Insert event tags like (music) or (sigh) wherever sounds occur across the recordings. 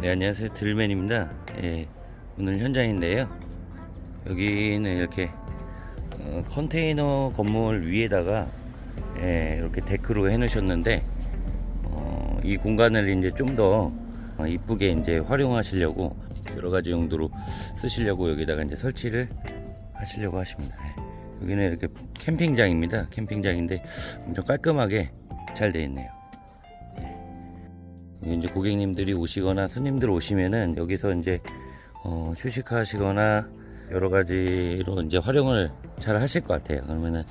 네 안녕하세요 들맨입니다. 예, 오늘 현장인데요. 여기는 이렇게 어, 컨테이너 건물 위에다가 예, 이렇게 데크로 해놓으셨는데 어, 이 공간을 이제 좀 더 이쁘게 이제 활용하시려고 여러 가지 용도로 쓰시려고 여기다가 이제 설치를 하시려고 하십니다. 예. 여기는 이렇게 캠핑장입니다. 캠핑장인데 엄청 깔끔하게 잘 되어 있네요. 여기 이제 고객님들이 오시거나 손님들 오시면은 여기서 이제 어, 휴식하시거나 여러 가지로 이제 활용을 잘 하실 것 같아요. 그러면은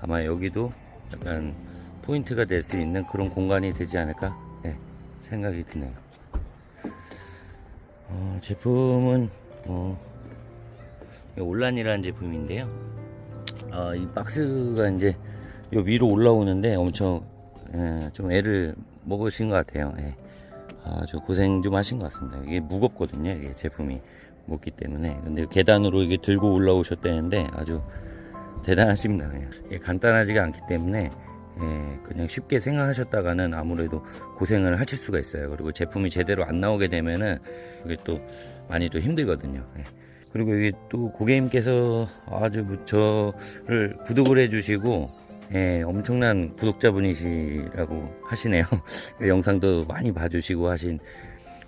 아마 여기도 약간 포인트가 될 수 있는 그런 공간이 되지 않을까 네, 생각이 드네요. 어, 제품은 어, 올란이라는 제품인데요. 어, 이 박스가 이제 요 위로 올라오는데 엄청 예, 좀 애를 먹으신 것 같아요. 예. 아주 고생 좀 하신 것 같습니다. 이게 무겁거든요. 이게 제품이 무겁기 때문에. 근데 계단으로 이게 들고 올라오셨다는데 아주 대단하십니다. 그냥. 간단하지가 않기 때문에 예, 그냥 쉽게 생각하셨다가는 아무래도 고생을 하실 수가 있어요. 그리고 제품이 제대로 안 나오게 되면은 이게 또 많이 또 힘들거든요. 예. 그리고 이게 또 고객님께서 아주 저를 구독을 해주시고 예, 엄청난 구독자분이시라고 하시네요. (laughs) 그 영상도 많이 봐주시고 하신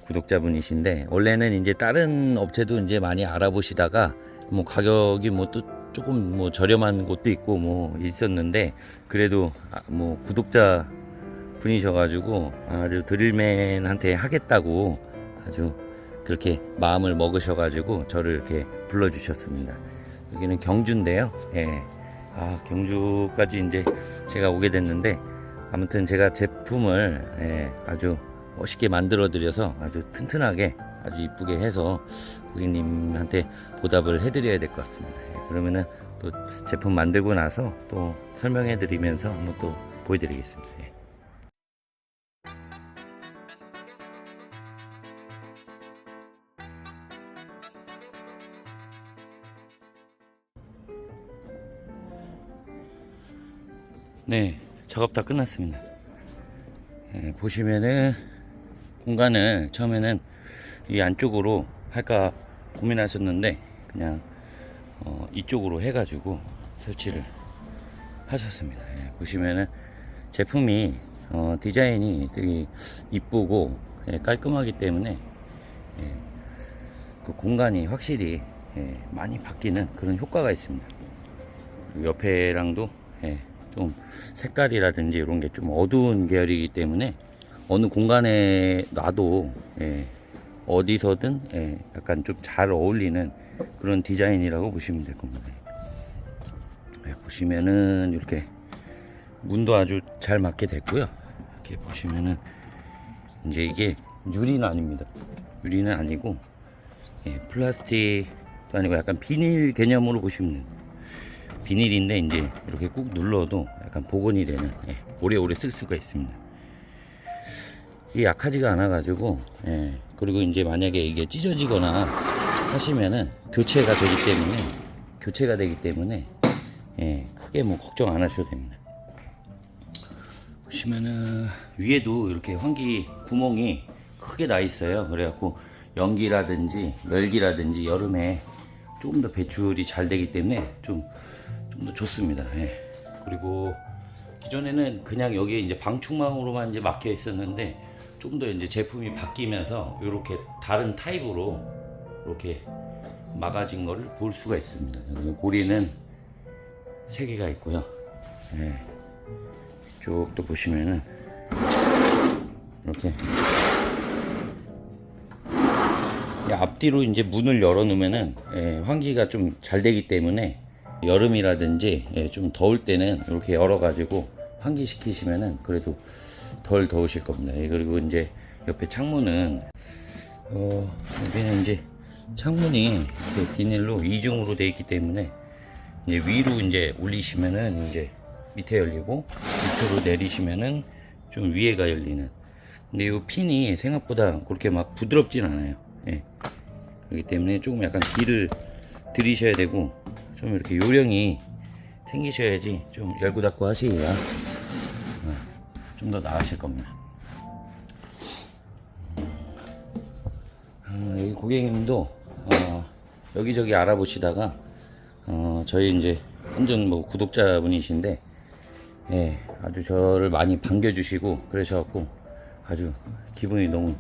구독자분이신데 원래는 이제 다른 업체도 이제 많이 알아보시다가 뭐 가격이 뭐 또 조금 뭐 저렴한 곳도 있고 뭐 있었는데 그래도 아, 뭐 구독자 분이셔가지고 아주 드릴맨한테 하겠다고 아주 그렇게 마음을 먹으셔가지고 저를 이렇게 불러주셨습니다. 여기는 경주인데요. 예. 아, 경주까지 이제 제가 오게 됐는데 아무튼 제가 제품을 예, 아주 멋있게 만들어 드려서 아주 튼튼하게 아주 이쁘게 해서 고객님한테 보답을 해드려야 될 것 같습니다. 예, 그러면은 또 제품 만들고 나서 또 설명해 드리면서 한번 또 보여드리겠습니다. 예. 네, 작업 다 끝났습니다. 예, 보시면은 공간을 처음에는 이 안쪽으로 할까 고민하셨는데 그냥 어, 이쪽으로 해가지고 설치를 하셨습니다. 예, 보시면은 제품이 어, 디자인이 되게 이쁘고 예, 깔끔하기 때문에 예, 그 공간이 확실히 예, 많이 바뀌는 그런 효과가 있습니다. 옆에랑도 예, 좀 색깔이라든지 이런 게 좀 어두운 계열이기 때문에 어느 공간에 놔도 예, 어디서든 예, 약간 좀 잘 어울리는 그런 디자인이라고 보시면 될 겁니다. 예, 보시면은 이렇게 문도 아주 잘 맞게 됐고요. 이렇게 보시면은 이제 이게 유리는 아닙니다. 유리는 아니고 예, 플라스틱도 아니고 약간 비닐 개념으로 보시면 됩니다. 비닐인데 이제 이렇게 꾹 눌러도 약간 복원이 되는 예, 오래오래 쓸 수가 있습니다. 이게 약하지가 않아 가지고 예, 그리고 이제 만약에 이게 찢어지거나 하시면은 교체가 되기 때문에 교체가 되기 때문에 예, 크게 뭐 걱정 안 하셔도 됩니다. 보시면은 위에도 이렇게 환기 구멍이 크게 나 있어요. 그래갖고 연기라든지 열기라든지 여름에 조금 더 배출이 잘 되기 때문에 좀 좀 더 좋습니다. 예. 그리고 기존에는 그냥 여기에 이제 방충망으로만 이제 막혀 있었는데 좀더 이제 제품이 바뀌면서 이렇게 다른 타입으로 이렇게 막아진 거를 볼 수가 있습니다. 고리는 세 개가 있고요. 예. 이쪽도 보시면은 이렇게 이 앞뒤로 이제 문을 열어 놓으면은 예, 환기가 좀 잘 되기 때문에 여름이라든지 예, 좀 더울 때는 이렇게 열어 가지고 환기 시키시면은 그래도 덜 더우실 겁니다. 예, 그리고 이제 옆에 창문은 어 여기는 이제 창문이 비닐로 이중으로 되어 있기 때문에 이제 위로 이제 올리시면은 이제 밑에 열리고 밑으로 내리시면은 좀 위에가 열리는. 근데 이 핀이 생각보다 그렇게 막 부드럽진 않아요. 예. 그렇기 때문에 조금 약간 길을 들이셔야 되고 좀 이렇게 요령이 생기셔야지 좀 열고 닫고 하시기가 좀 더 나으실 겁니다. 어, 여기 고객님도 어, 여기저기 알아보시다가 어, 저희 이제 완전 뭐 구독자분이신데 예, 아주 저를 많이 반겨주시고 그러셔갖고 아주 기분이 너무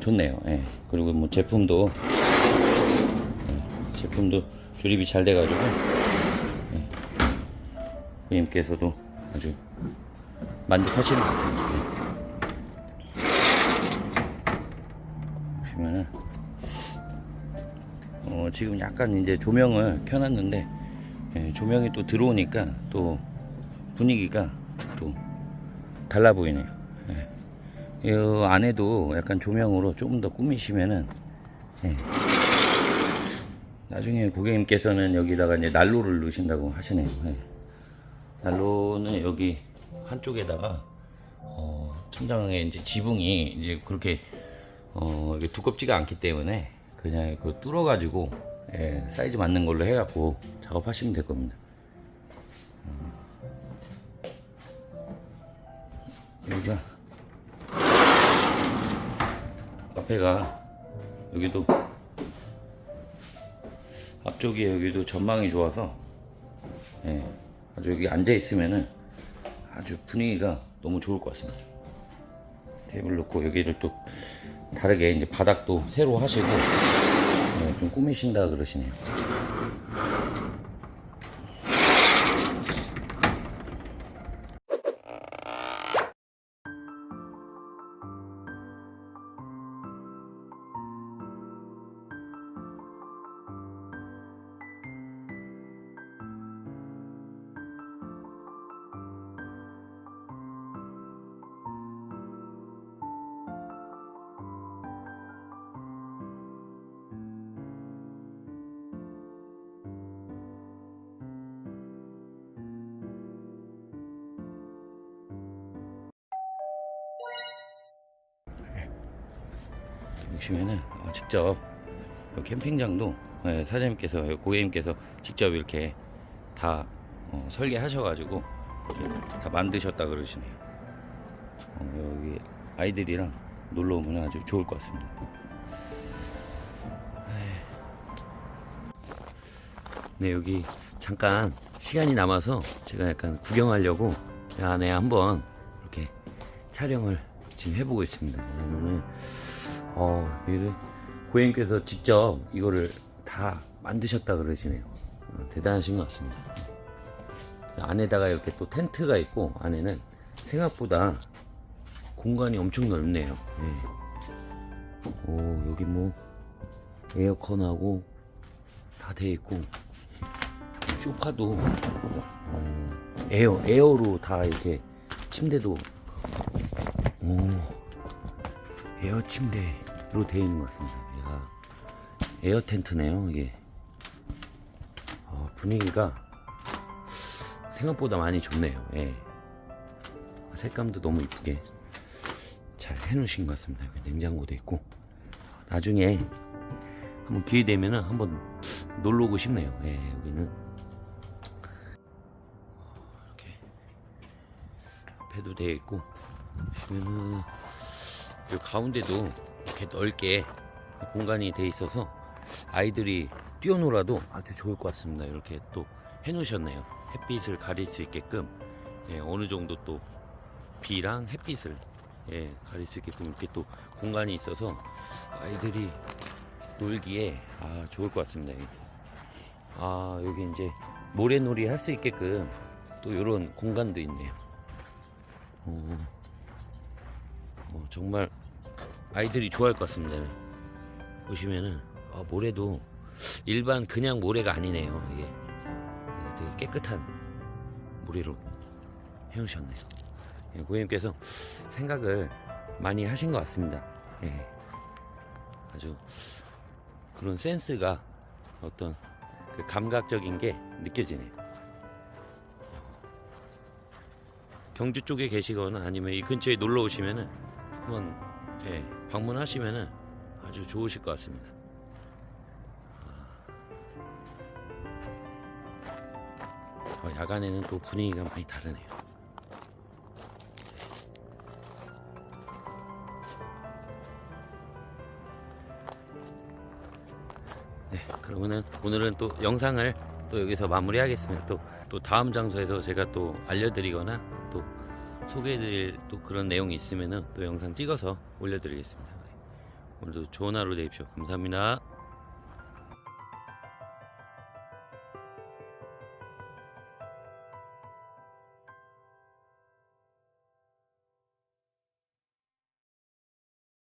좋네요. 예, 그리고 뭐 제품도 예, 제품도 조립이 잘 돼가지고 예, 고객님께서도 아주 만족하시는 것 같습니다. 예. 보시면은 어, 지금 약간 이제 조명을 켜놨는데 예, 조명이 또 들어오니까 또 분위기가 또 달라 보이네요. 예. 이 안에도 약간 조명으로 조금 더 꾸미시면은 예. 나중에 고객님께서는 여기다가 이제 난로를 넣으신다고 하시네요. 예. 난로는 여기 한쪽에다가 어, 천장에 이제 지붕이 이제 그렇게 어, 두껍지가 않기 때문에 그냥 그 뚫어가지고 예, 사이즈 맞는 걸로 해갖고 작업하시면 될 겁니다. 어. 여기가 앞에가 여기도 앞쪽에 여기도 전망이 좋아서 예, 아주 여기 앉아 있으면은 아주 분위기가 너무 좋을 것 같습니다. 테이블 놓고 여기를 또 다르게 이제 바닥도 새로 하시고 네, 좀 꾸미신다 그러시네요. 보시면은 아, 직접 요 캠핑장도 예, 사장님께서 고객님께서 직접 이렇게 다 어, 설계하셔가지고 다 만드셨다 그러시네요. 어, 여기 아이들이랑 놀러 오면 아주 좋을 것 같습니다. 네 여기 잠깐 시간이 남아서 제가 약간 구경하려고 이 안에 한번 이렇게 촬영을 지금 해보고 있습니다. 왜냐면은 어 고객님께서 직접 이거를 다 만드셨다 그러시네요. 어, 대단하신 것 같습니다. 안에다가 이렇게 또 텐트가 있고 안에는 생각보다 공간이 엄청 넓네요. 예. 오 여기 뭐 에어컨하고 다 돼 있고 소파도 어, 에어 에어로 다 이렇게 침대도 오, 에어 침대 로 되어 있는 것 같습니다. 야, 에어 텐트네요 이게 어, 분위기가 생각보다 많이 좋네요. 예. 색감도 너무 이쁘게 잘 해놓으신 것 같습니다. 냉장고도 있고 나중에 한번 기회 되면은 한번 놀러 오고 싶네요. 예, 여기는 어, 이렇게 앞에도 되어 있고 보시면은 이 가운데도 이렇게 넓게 공간이 돼 있어서 아이들이 뛰어놀아도 아주 좋을 것 같습니다. 이렇게 또 해놓으셨네요. 햇빛을 가릴 수 있게끔 예, 어느 정도 또 비랑 햇빛을 예, 가릴 수 있게끔 이렇게 또 공간이 있어서 아이들이 놀기에 아 좋을 것 같습니다. 아 여기 이제 모래놀이 할 수 있게끔 또 이런 공간도 있네요. 어, 어, 정말 아이들이 좋아할 것 같습니다. 보시면은 아, 모래도 일반 그냥 모래가 아니네요. 이게 되게 깨끗한 모래로 해놓으셨네요. 예, 고객님께서 생각을 많이 하신 것 같습니다. 예. 아주 그런 센스가 어떤 그 감각적인 게 느껴지네요. 경주 쪽에 계시거나 아니면 이 근처에 놀러 오시면은 한번 예, 방문하시면은 아주 좋으실 것 같습니다. 아, 어, 야간에는 또 분위기가 많이 다르네요. 네, 그러면은 오늘은 또 영상을 또 여기서 마무리하겠습니다. 또, 또 다음 장소에서 제가 또 알려드리거나 또 소개해드릴 또 그런 내용이 있으면은 또 영상 찍어서 올려드리겠습니다. 오늘도 좋은 하루 되십시오. 감사합니다.